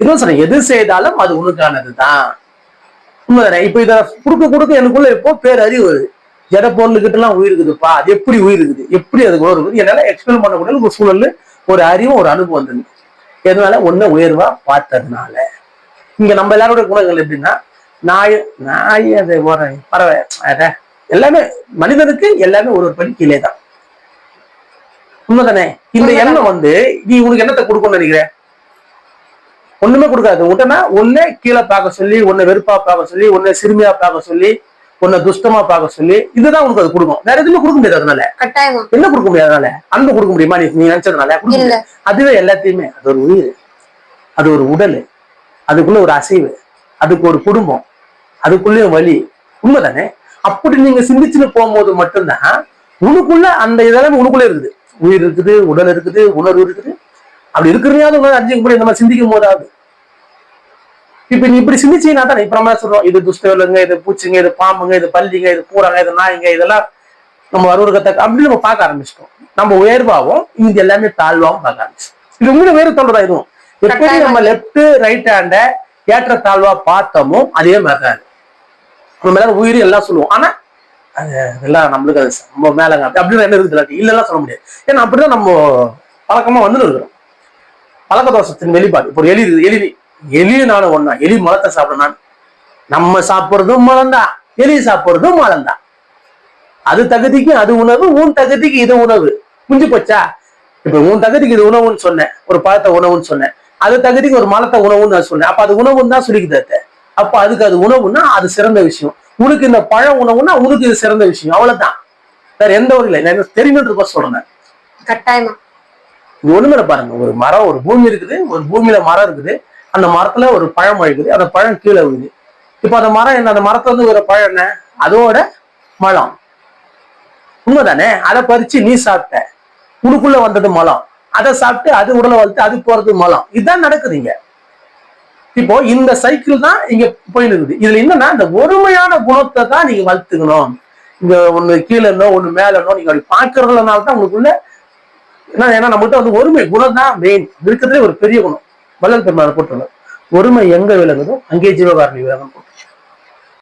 இதுவும் சொல்றேன் எது செய்தாலும் அது உனக்கானது தான் உண்மைதானே? இப்ப இத கொடுக்க கொடுக்க எனக்குள்ள இப்போ பேரறிவு வருது. ஜட பொருளுக்கிட்ட எல்லாம் உயிர் இருக்குதுப்பா? அது எப்படி உயிர் இருக்குது? எப்படி அது உணர்வு இருக்குது? என்னால எக்ஸ்பிளைன் பண்ணக்கூடிய ஒரு சூழல் ஒரு அறிவும் ஒரு அனுபவம் வந்தது. எதனால? ஒண்ணு உயர்வா பார்த்ததுனால. இங்க நம்ம எல்லாரோட குணங்கள் எப்படின்னா நாய் நாய் அது ஒரு பறவை அட, எல்லாமே மனிதனுக்கு எல்லாமே ஒரு ஒரு படி கீழே தான் உண்மைதானே? இந்த. எண்ணம் வந்து நீ உனக்கு என்னத்தை கொடுக்கணும்னு நினைக்கிற? ஒண்ணுமே கொடுக்காது. உடனே ஒன்னே கீழே பார்க்க சொல்லி உன்னை வெறுப்பா பார்க்க சொல்லி உன்னை சிறுமியா பார்க்க சொல்லி உன்னை துஷ்டமா பார்க்க சொல்லி இதுதான் உனக்கு அது கொடுக்கும். வேற எதுவுமே கொடுக்க முடியாது அதனால. கட்டாயமா. என்ன கொடுக்க முடியாது அதனால? அன்பு கொடுக்க முடியுமா நீ நீ நினைச்சதுனால. அதுவே எல்லாத்தையுமே. அது ஒரு உயிர். அது ஒரு உடல். அதுக்குள்ள ஒரு அசைவு. அதுக்கு ஒரு குடும்பம். அதுக்குள்ளேயும் வலி. உண்மைதானே? அப்படி நீங்க சிந்திச்சுன்னு போகும்போது மட்டும்தான் உனக்குள்ள அந்த இதெல்லாம் உனக்குள்ள இருக்குது. உயிர் இருக்குது உடல் இருக்குது உணர்வு இருக்குது. அப்படி இருக்கிறதையாவது உணர்வு அஞ்சு கூட இந்த மாதிரி சிந்திக்கும் போதாவது. இப்ப நீ இப்படி சிந்திச்சீங்கன்னா தானே இப்ப நம்ம சொல்றோம்? இது துஷ்டவலுங்க இது பூச்சிங்க இது பாம்புங்க இது பல்லிங்க இது பூராங்க இது நாய்ங்க இதெல்லாம் நம்ம வருவர்கத்தை அப்படி நம்ம பார்க்க ஆரம்பிச்சிட்டோம். நம்ம உயர்வாகவும் இது எல்லாமே தாழ்வாகவும் பார்க்க ஆரம்பிச்சோம் இது உண்மையில வேறு தோல்றதா இதுவும் எப்படி நம்ம லெப்ட் ரைட் ஹேண்ட ஏற்ற தாழ்வா பார்த்தோமோ அதே மாதிரி தான் இது. நம்ம எல்லாரும் உயிர் எல்லாம் சொல்லுவோம். ஆனா அது எல்லாம் நம்மளுக்கு அது நம்ம மேலங்க அப்படி அப்படின்னு என்ன இருக்குது இல்லைலாம் சொல்ல முடியாது. ஏன்னா அப்படிதான் நம்ம பழக்கமா வந்துட்டு இருக்கிறோம். பழக்க தோஷத்தின் வெளிப்பாடு. இப்போ எலி எலி எலியும் நானும் ஒண்ணா. எலி மலத்தை சாப்பிட நான் நம்ம சாப்பிடுறதும் மலம்தான் எலி சாப்பிடுறதும் மலம்தான் அது தகுதிக்கு அது உணவு உன் தகுதிக்கு இது உணவு. புரிஞ்சு போச்சா? இப்ப உன் தகுதிக்கு இது உணவுன்னு சொன்னேன். ஒரு பழத்தை உணவுன்னு சொன்னேன். அது தகுதிக்கு ஒரு மலத்தை உணவுன்னு நான் சொன்னேன். அப்ப அது உணவுன்னு தான் சொல்லிக்குது அத்தை. அப்ப அதுக்கு அது உணவுன்னா அது சிறந்த விஷயம். உனக்கு இந்த பழம் உணவுன்னா உனக்கு இது சிறந்த விஷயம். அவ்வளவுதான். வேற எந்த ஒரு இல்லை எனக்கு தெரியணுன்ற சொல்றேன். கட்டாயமா. ஒண்ணுமே பாருங்க. ஒரு மரம் ஒரு பூமி இருக்குது. ஒரு பூமியில மரம் இருக்குது. அந்த மரத்துல ஒரு பழம் இருக்குது அந்த பழம் கீழே விழுது. இப்போ அந்த மரம் என்ன அந்த மரத்துல இருந்து ஒரு பழம் என்ன? அதோட மலம். உண்மைதானே? அதை பறிச்சு நீ சாப்பிட்ட. உனக்குள்ள வந்தது மலம். அதை சாப்பிட்டு அது உடலை வளர்த்து அது போறது மலம். இதுதான் நடக்குதுங்க இப்போ இந்த சைக்கிள் தான் இங்க போயின்னு இருக்குது. இதுல என்னன்னா இந்த ஒருமையான குணத்தை தான் நீங்க வளர்த்துக்கணும். இங்க ஒண்ணு கீழே இருந்தோ ஒண்ணு மேல இருந்தோ நீங்க அப்படி பாக்குறதுனால தான் உங்களுக்குள்ள ஏன்னா ஏன்னா நம்மகிட்ட வந்து ஒருமை குணம் தான் மெயின் இருக்கிறதுலே ஒரு பெரிய குணம். வள்ளல் பெருமான போட்டுள்ளது ஒருமை எங்க விளங்குதோ அங்கே ஜீவகாரணி விலகம் போட்டு